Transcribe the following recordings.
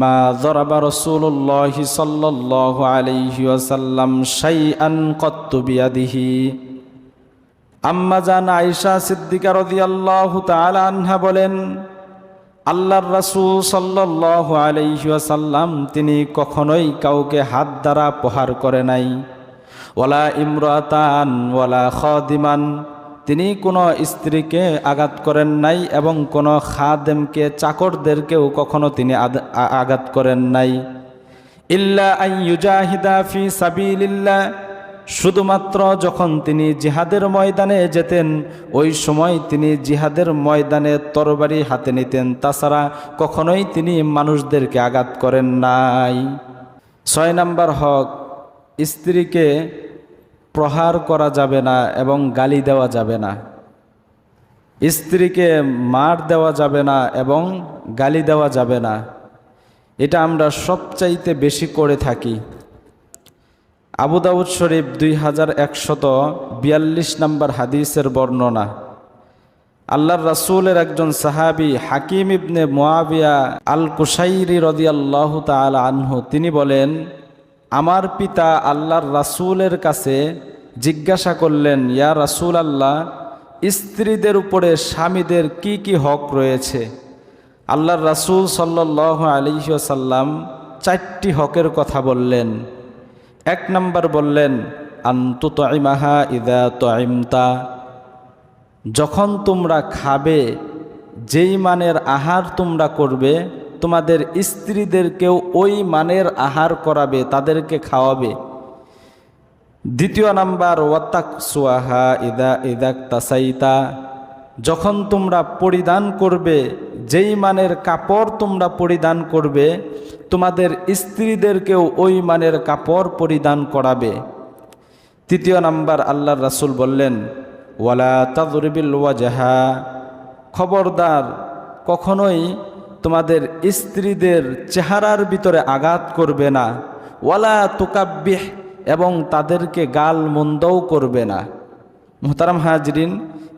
মা রাদিয়াল্লাহু তাআলা আনহা বলেন, আল্লাহর রাসূল ওয়াসাল্লাম তিনি কখনোই কাউকে হাত দ্বারা প্রহার করে নাই। ওয়ালা ইমরাতান, ওয়ালা খাদিমান তিনি কোনো স্ত্রীকে আঘাত করেন নাই এবং কোনো খাদেমকে, চাকরদেরকেও কখনো তিনি আঘাত করেন নাই। ইল্লা আন ইউজাহিদা ফি সাবিলিল্লাহ। শুধুমাত্র যখন তিনি জিহাদের ময়দানে যেতেন, ওই সময় তিনি জিহাদের ময়দানে তরবারি হাতে নিতেন। তাছাড়া কখনোই তিনি মানুষদেরকে আঘাত করেন নাই। ছয় নাম্বার হক, স্ত্রীকে প্রহার করা যাবে না এবং গালি দেওয়া যাবে না। স্ত্রীকে মার দেওয়া যাবে না এবং গালি দেওয়া যাবে না। এটা আমরা সবচাইতে বেশি করে থাকি। আবু দাউদ শরীফ দুই হাজার একশত বিয়াল্লিশ নম্বর হাদিসের বর্ণনা। আল্লাহর রাসূলের একজন সাহাবি হাকিম ইবনে মোয়াবিয়া আল কুসাইরি রদিয়াল্লাহ তাল আনহু, তিনি বলেন আমার পিতা আল্লাহর রাসূলের কাছে জিজ্ঞাসা করলেন, ইয়া রাসূল আল্লাহ স্ত্রীদের উপরে স্বামীদের কি কি হক রয়েছে? আল্লাহর রাসূল সাল্লাহ আলিহাসাল্লাম চারটি হকের কথা বললেন। এক নম্বর বললেন আন্তু তইমাহা ইদা তইমতা যখন তোমরা খাবে, যেই মানের আহার তোমরা করবে তোমাদের স্ত্রীদেরকেও ওই মানের আহার করাবে, তাদেরকে খাওয়াবে। দ্বিতীয় নাম্বার ওয়াতাক সুয়াহা ইদা ইদাক তাসাইতা। যখন তোমরা পরিধান করবে, যেই মানের কাপড় তোমরা পরিধান করবে, তোমাদের স্ত্রীদেরকেও ওই মানের কাপড় পরিধান করাবে। তৃতীয় নাম্বার, আল্লাহর রাসুল বললেন, ওয়ালা তাজরিবিল ওয়াজাহা। খবরদার, কখনোই তোমাদের স্ত্রীদের চেহারার ভিতরে আঘাত করবে না। ওয়ালা তুকাব্বিহ, এবং তাদেরকে গাল মন্দও করবে না। মোহতারাম হাজরিন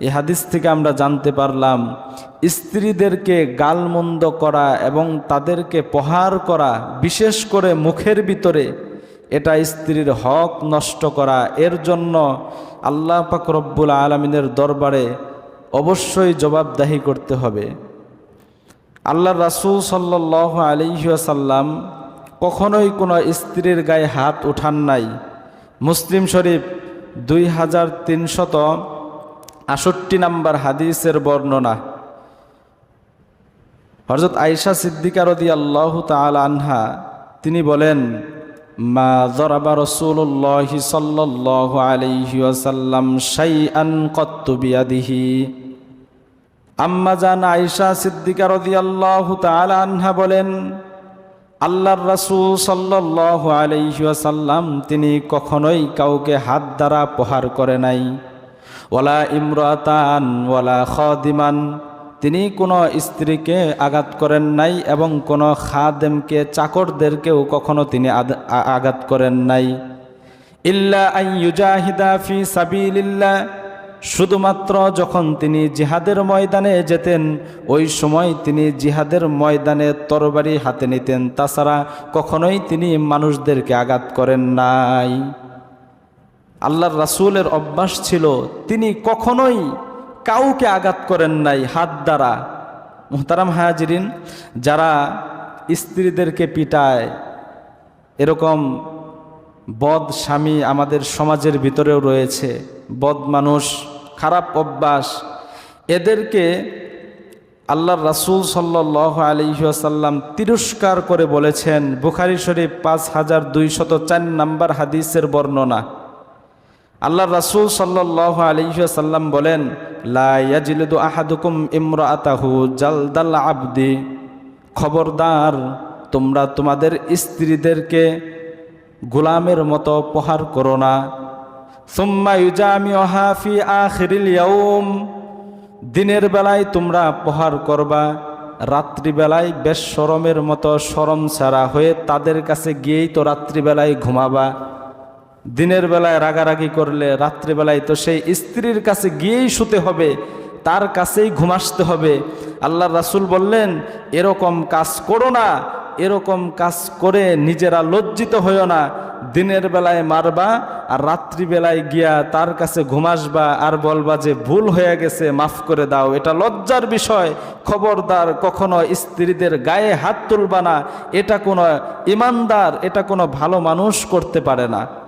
এই হাদিস থেকে আমরা জানতে পারলাম, স্ত্রীদেরকে গালমন্দ করা এবং তাদেরকে প্রহার করা, বিশেষ করে মুখের ভিতরে, এটা স্ত্রীর হক নষ্ট করা। এর জন্য আল্লাহ পাক রব্বুল আলমিনের দরবারে অবশ্যই জবাবদাহি করতে হবে। আল্লাহ রাসুল সাল্লাহ আলিহাসাল্লাম কখনোই কোনো স্ত্রীর গায়ে হাত উঠান নাই। মুসলিম শরীফ দুই হাজার তিনশত আষট্টি নাম্বার হাদিসের বর্ণনা। হরজত আয়েশা সিদ্দিকা রদি আল্লাহ তাল আনহা, তিনি বলেন, মা জরাবা রসুল্লাহ সাল্লাহ আলাইহি ওয়াসাল্লাম শাইআন কত্তু বিয়াদিহি আম্মা জান আয়েশা সিদ্দিকা রদি আল্লাহ আনহা বলেন, আল্লাহর রাসূল সাল্লাল্লাহু আলাইহি ওয়াসাল্লাম তিনি কখনোই কাউকে হাত দ্বারা প্রহার করে নাই। ওয়ালা ইমরাতান, ওয়ালা খাদিমান, তিনি কোনো স্ত্রীকে আঘাত করেন নাই এবং কোনো খাদেমকে, চাকরদেরকেও কখনো তিনি আঘাত করেন নাই। ইল্লা আন ইউজাহিদা ফি সাবিলিল্লাহ শুধুমাত্র যখন তিনি জিহাদের ময়দানে যেতেন, ওই সময় তিনি জিহাদের ময়দানে তরবারি হাতে নিতেন। তাছাড়া কখনোই তিনি মানুষদেরকে আঘাত করেন নাই। আল্লাহর রাসূলের অভ্যাস ছিল, তিনি কখনোই কাউকে আঘাত করেন নাই হাত দ্বারা। মুহতারাম হাজিরিন, যারা স্ত্রীদেরকে পিটায়, এরকম বদ স্বামী আমাদের সমাজের ভিতরেও রয়েছে। বদ মানুষ খারাপ অভ্যাস। এদেরকে আল্লাহর রাসূল সাল্লাহ আলিহাসাল্লাম তিরস্কার করে বলেছেন, বুখারি শরীফ পাঁচ হাজার দুইশত চার নাম্বার হাদিসের বর্ণনা। আল্লাহ রাসূল সাল্লাহ আলিহাসাল্লাম বলেন আহাদুকুম ইমরাতাহু জালদাল আবদি। খবরদার, তোমরা তোমাদের স্ত্রীদেরকে গোলামের মতো প্রহার করো না। দিনের বেলায় তোমরা প্রহার করবা, রাত্রিবেলায় বেশ সরমের মতো সরম ছাড়া হয়ে তাদের কাছে গিয়েই তো রাত্রিবেলায় ঘুমাবা। দিনের বেলায় রাগারাগি করলে রাত্রিবেলায় তো সেই স্ত্রীর কাছে গিয়েই শুতে হবে, তার কাছেই ঘুমাসতে হবে। আল্লাহ রাসূল বললেন, এরকম কাজ করো না, এরকম কাজ করে নিজেরা লজ্জিত হইও না। দিনের বেলায় মারবা আর রাত্রিবেলায় গিয়া তার কাছে ঘুমাসবা আর বলবা যে ভুল হয়ে গেছে, মাফ করে দাও। এটা লজ্জার বিষয়। খবরদার কখনো স্ত্রীদের গায়ে হাত তুলবা না। এটা কোনো ইমানদার, এটা কোনো ভালো মানুষ করতে পারে না।